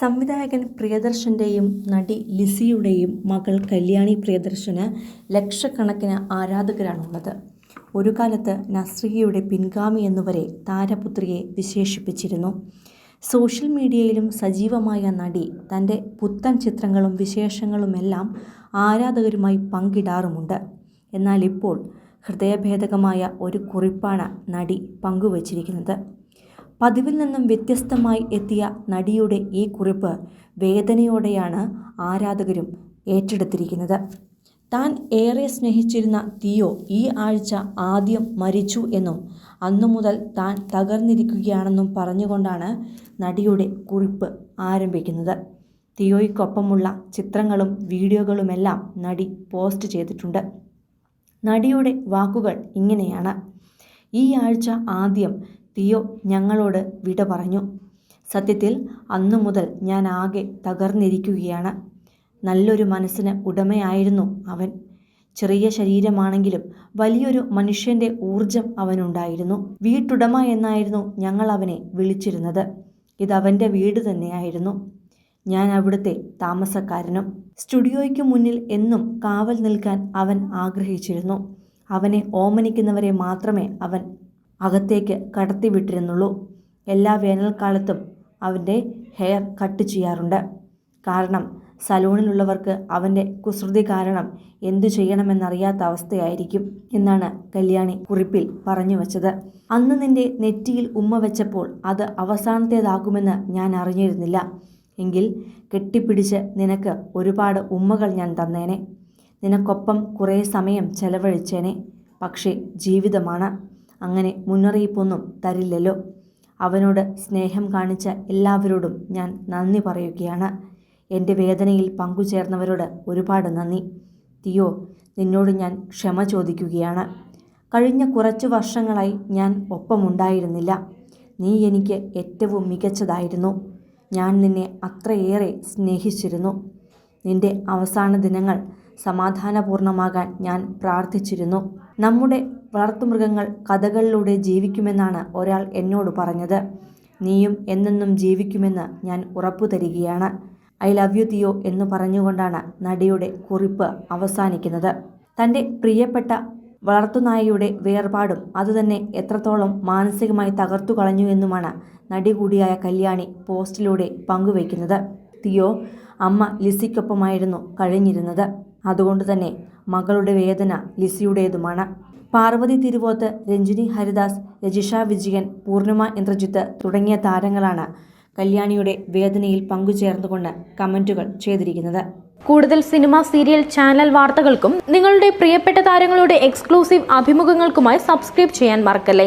സംവിധായകൻ പ്രിയദർശന്റെയും നടി ലിസിയുടെയും മകൾ കല്യാണി പ്രിയദർശന് ലക്ഷക്കണക്കിന് ആരാധകരാണുള്ളത്. ഒരു കാലത്ത് നസ്രിയയുടെ പിൻഗാമി എന്നുവരെ താരപുത്രിയെ വിശേഷിപ്പിച്ചിരുന്നു. സോഷ്യൽ മീഡിയയിലും സജീവമായ നടി തന്റെ പുത്തൻ ചിത്രങ്ങളും വിശേഷങ്ങളുമെല്ലാം ആരാധകരുമായി പങ്കിടാറുമുണ്ട്. എന്നാൽ ഇപ്പോൾ ഹൃദയഭേദകമായ ഒരു കുറിപ്പാണ് നടി പങ്കുവച്ചിരിക്കുന്നത്. പതിവിൽ നിന്നും വ്യത്യസ്തമായി എത്തിയ നടിയുടെ ഈ കുറിപ്പ് വേദനയോടെയാണ് ആരാധകരും ഏറ്റെടുത്തിരിക്കുന്നത്. താൻ ഏറെ സ്നേഹിച്ചിരുന്ന തിയോ ഈ ആഴ്ച ആദ്യം മരിച്ചു എന്നും അന്നു മുതൽ താൻ തകർന്നിരിക്കുകയാണെന്നും പറഞ്ഞുകൊണ്ടാണ് നടിയുടെ കുറിപ്പ് ആരംഭിക്കുന്നത്. തിയോയ്ക്കൊപ്പമുള്ള ചിത്രങ്ങളും വീഡിയോകളുമെല്ലാം നടി പോസ്റ്റ് ചെയ്തിട്ടുണ്ട്. നടിയുടെ വാക്കുകൾ ഇങ്ങനെയാണ്. ഈ ആഴ്ച ആദ്യം തിയോ ഞങ്ങളോട് വിട പറഞ്ഞു. സത്യത്തിൽ അന്നു മുതൽ ഞാൻ ആകെ തകർന്നിരിക്കുകയാണ്. നല്ലൊരു മനസ്സിന് ഉടമയായിരുന്നു അവൻ. ചെറിയ ശരീരമാണെങ്കിലും വലിയൊരു മനുഷ്യന്റെ ഊർജം അവനുണ്ടായിരുന്നു. വീട്ടുടമ എന്നായിരുന്നു ഞങ്ങൾ അവനെ വിളിച്ചിരുന്നത്. ഇതവന്റെ വീട് തന്നെയായിരുന്നു. ഞാൻ അവിടുത്തെ താമസക്കാരനും സ്റ്റുഡിയോയ്ക്ക് മുന്നിൽ എന്നും കാവൽ നിൽക്കാൻ അവൻ ആഗ്രഹിച്ചിരുന്നു. അവനെ ഓമനിക്കുന്നവരെ മാത്രമേ അവൻ അകത്തേക്ക് കടത്തിവിട്ടിരുന്നുള്ളൂ എല്ലാ വേനൽക്കാലത്തും അവന്റെ ഹെയർ കട്ട് ചെയ്യാറുണ്ട്. കാരണം സലൂണിലുള്ളവർക്ക് അവന്റെ കുസൃതി കാരണം എന്തു ചെയ്യണമെന്നറിയാത്ത അവസ്ഥയായിരിക്കും എന്നാണ് കല്യാണി കുറിപ്പിൽ പറഞ്ഞു വച്ചത്. അന്ന് നിന്റെ നെറ്റിയിൽ ഉമ്മ വെച്ചപ്പോൾ അത് അവസാനത്തേതാകുമെന്ന് ഞാൻ അറിഞ്ഞിരുന്നില്ല. എങ്കിൽ കെട്ടിപ്പിടിച്ച് നിനക്ക് ഒരുപാട് ഉമ്മകൾ ഞാൻ തന്നേനെ. നിനക്കൊപ്പം കുറേ സമയം ചെലവഴിച്ചേനെ. പക്ഷേ ജീവിതമാണ്. അങ്ങനെ മുന്നറിയിപ്പൊന്നും തരില്ലല്ലോ. അവനോട് സ്നേഹം കാണിച്ച എല്ലാവരോടും ഞാൻ നന്ദി പറയുകയാണ്. എന്റെ വേദനയിൽ പങ്കുചേർന്നവരോട് ഒരുപാട് നന്ദി. തിയോ നിന്നോട് ഞാൻ ക്ഷമ ചോദിക്കുകയാണ്. കഴിഞ്ഞ കുറച്ച് വർഷങ്ങളായി ഞാൻ ഒപ്പമുണ്ടായിരുന്നില്ല. നീ എനിക്ക് ഏറ്റവും മികച്ചതായിരുന്നു. ഞാൻ നിന്നെ അത്രയേറെ സ്നേഹിച്ചിരുന്നു. നിന്റെ അവസാന ദിനങ്ങൾ സമാധാനപൂർണമാകാൻ ഞാൻ പ്രാർത്ഥിച്ചിരുന്നു. നമ്മുടെ വളർത്തുമൃഗങ്ങൾ കഥകളിലൂടെ ജീവിക്കുമെന്നാണ് ഒരാൾ എന്നോട് പറഞ്ഞത്. നീയും എന്നെന്നും ജീവിക്കുമെന്ന് ഞാൻ ഉറപ്പു തരികയാണ്. ഐ ലവ് യു തിയോ എന്ന് പറഞ്ഞുകൊണ്ടാണ് നടിയുടെ കുറിപ്പ് അവസാനിക്കുന്നത്. തന്റെ പ്രിയപ്പെട്ട വളർത്തുനായയുടെ വേർപാടും അതുതന്നെ എത്രത്തോളം മാനസികമായി തകർത്തു കളഞ്ഞു എന്നുമാണ് നടി കൂടിയായ കല്യാണി പോസ്റ്റിലൂടെ പങ്കുവയ്ക്കുന്നത്. തിയോ അമ്മ ലിസിക്കൊപ്പമായിരുന്നു കഴിഞ്ഞിരുന്നത്. അതുകൊണ്ട് തന്നെ മകളുടെ വേദന ലിസിയുടേതുമാണ്. പാർവതി തിരുവോത്ത് രഞ്ജിനി ഹരിദാസ് രജിഷ വിജയൻ പൂർണിമ ഇന്ദ്രജിത്ത് തുടങ്ങിയ താരങ്ങളാണ് കല്യാണിയുടെ വേദനയിൽ പങ്കുചേർന്നുകൊണ്ട് കമന്റുകൾ ചെയ്തിരിക്കുന്നത്. കൂടുതൽ സിനിമ സീരിയൽ ചാനൽ വാർത്തകൾക്കും നിങ്ങളുടെ പ്രിയപ്പെട്ട താരങ്ങളുടെ എക്സ്ക്ലൂസീവ് അഭിമുഖങ്ങൾക്കുമായി സബ്സ്ക്രൈബ് ചെയ്യാൻ മറക്കല്ലേ?